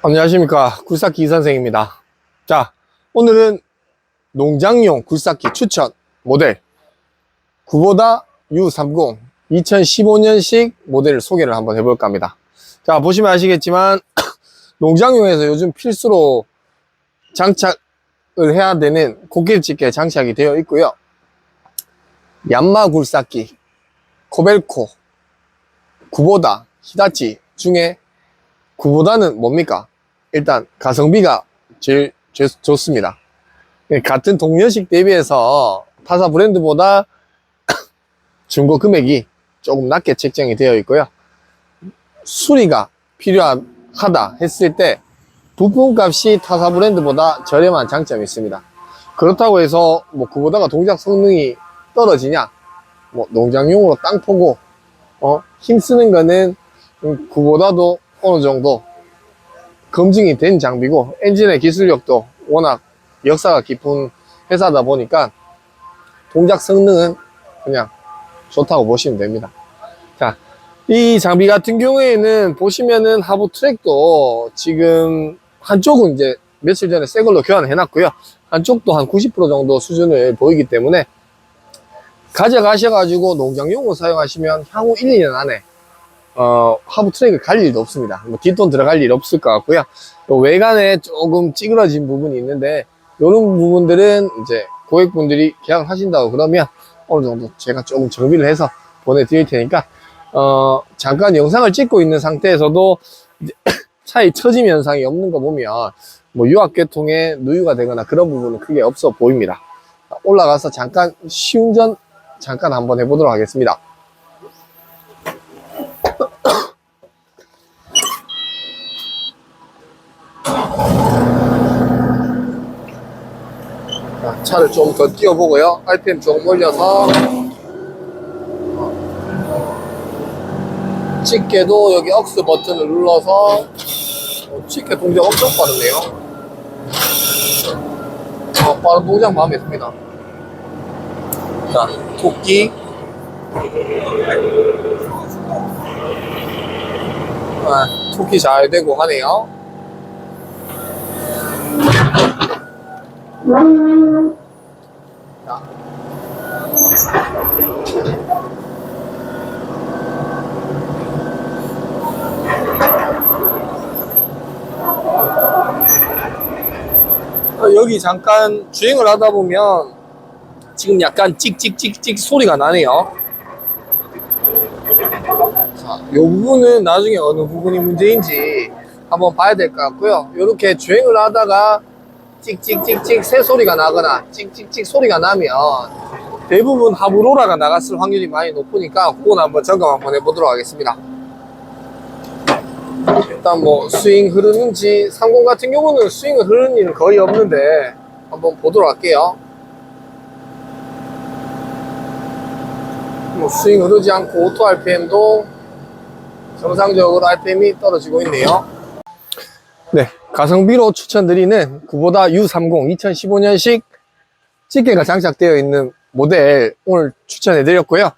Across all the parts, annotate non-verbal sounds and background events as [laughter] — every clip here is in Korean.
안녕하십니까. 굴삭기 이선생입니다. 자 오늘은 농장용 굴삭기 추천 모델 구보다 U30 2015년식 모델을 소개를 한번 해볼까 합니다. 자 보시면 아시겠지만 [clears throat] 농장용에서 요즘 필수로 장착을 해야 되는 코끼리집게 장착이 되어 있고요. 얀마 굴삭기 코벨코 구보다 히다치 중에 구보다는 뭡니까? 일단 가성비가 제일 제- 좋습니다. 예, 같은 동년식 대비해서 타사 브랜드보다 [coughs] 중고 금액이 조금 낮게 책정이 되어 있고요. 수리가 필요하다 했을 때 부품값이 타사 브랜드보다 저렴한 장점이 있습니다. 그렇다고 해서 뭐 그보다가 동작 성능이 떨어지냐? 뭐 농장용으로 땅 포고 어 힘쓰는 거는 음, 그보다도 어느 정도 검증이 된 장비고 엔진의 기술력도 워낙 역사가 깊은 회사다 보니까 동작 성능은 그냥 좋다고 보시면 됩니다. 자, 이 장비 같은 경우에는 보시면은 하부 트랙도 지금 한쪽은 이제 며칠 전에 새 걸로 교환을 해놨고요. 한쪽도 한 90% 정도 수준을 보이기 때문에 가져가셔가지고 농장용으로 사용하시면 향후 1, 2년 안에 어, 하부 트랙을 갈 일도 없습니다. 뭐 뒷돈 들어갈 일 없을 것 같고요. 또 외관에 조금 찌그러진 부분이 있는데 이런 부분들은 이제 고객분들이 계약을 하신다고 그러면 어느 정도 제가 조금 정비를 해서 보내드릴 테니까 어, 잠깐 영상을 찍고 있는 상태에서도 [coughs] 차에 처짐 현상이 없는 거 보면 뭐 유압계통에 누유가 되거나 그런 부분은 크게 없어 보입니다. 올라가서 잠깐 시운전 잠깐 한번 해보도록 하겠습니다. 차를 좀 더 띄워보고요. RPM 조금 올려서 어, 집게도 여기 억스 버튼을 눌러서 어, 집게 동작 엄청 빠르네요. 어, 빠른 동작 마음에 듭니다. 자, 토끼. 아, 토끼 잘 되고 하네요. 자. 어, 여기 잠깐 주행을 하다 보면 지금 약간 찍찍찍찍 소리가 나네요. 자, 이 부분은 나중에 어느 부분이 문제인지 한번 봐야 될 것 같고요. 이렇게 주행을 하다가 찍찍찍찍 새 소리가 나거나 찍찍찍 소리가 나면 대부분 하부로라가 나갔을 확률이 많이 높으니까 그건 한번 점검 한번 해보도록 하겠습니다. 일단 뭐 스윙 흐르는지 30 같은 경우는 스윙을 흐르는 일은 거의 없는데 한번 보도록 할게요. 뭐 스윙 흐르지 않고 오토 RPM도 정상적으로 RPM이 떨어지고 있네요. 네, 가성비로 추천드리는 구보다 U30 2015년식 집게가 장착되어 있는 모델 오늘 추천해 드렸고요.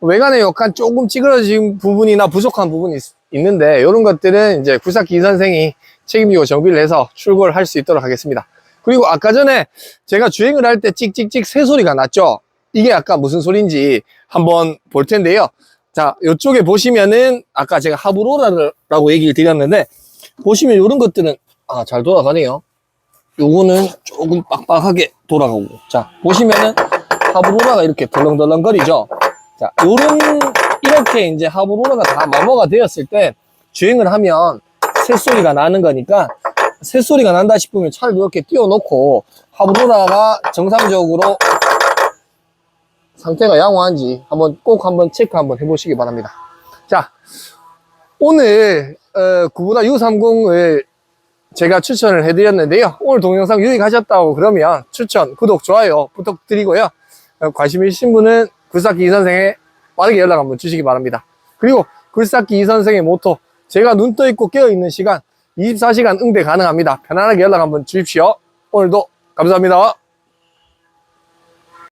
외관에 약간 조금 찌그러진 부분이나 부족한 부분이 있, 는데 이런 것들은 이제 굴삭기 선생이 책임지고 정비를 해서 출고를 할 수 있도록 하겠습니다. 그리고 아까 전에 제가 주행을 할 때 찍찍찍 새 소리가 났죠. 이게 아까 무슨 소리인지 한번 볼 텐데요. 자, 이쪽에 보시면은 아까 제가 하브로라라고 얘기를 드렸는데 보시면 이런 것들은 아, 잘 돌아가네요. 요거는 조금 빡빡하게 돌아가고. 자, 보시면은 하브로라가 이렇게 덜렁덜렁 거리죠. 자, 요런, 이렇게 이제 하브로라가 다 마모가 되었을 때 주행을 하면 새소리가 나는 거니까 새소리가 난다 싶으면 차를 이렇게 띄워놓고 하브로라가 정상적으로 상태가 양호한지 한번 꼭 한번 체크 한번 해보시기 바랍니다. 자, 오늘 어, 구보다 U30을 제가 추천을 해드렸는데요. 오늘 동영상 유익하셨다고 그러면 추천, 구독, 좋아요 부탁드리고요. 어, 관심 있으신 분은 굴삭기 이선생에 빠르게 연락 한번 주시기 바랍니다. 그리고 굴삭기 이선생의 모토 제가 눈 떠 있고 깨어 있는 시간 24시간 응대 가능합니다. 편안하게 연락 한번 주십시오. 오늘도 감사합니다.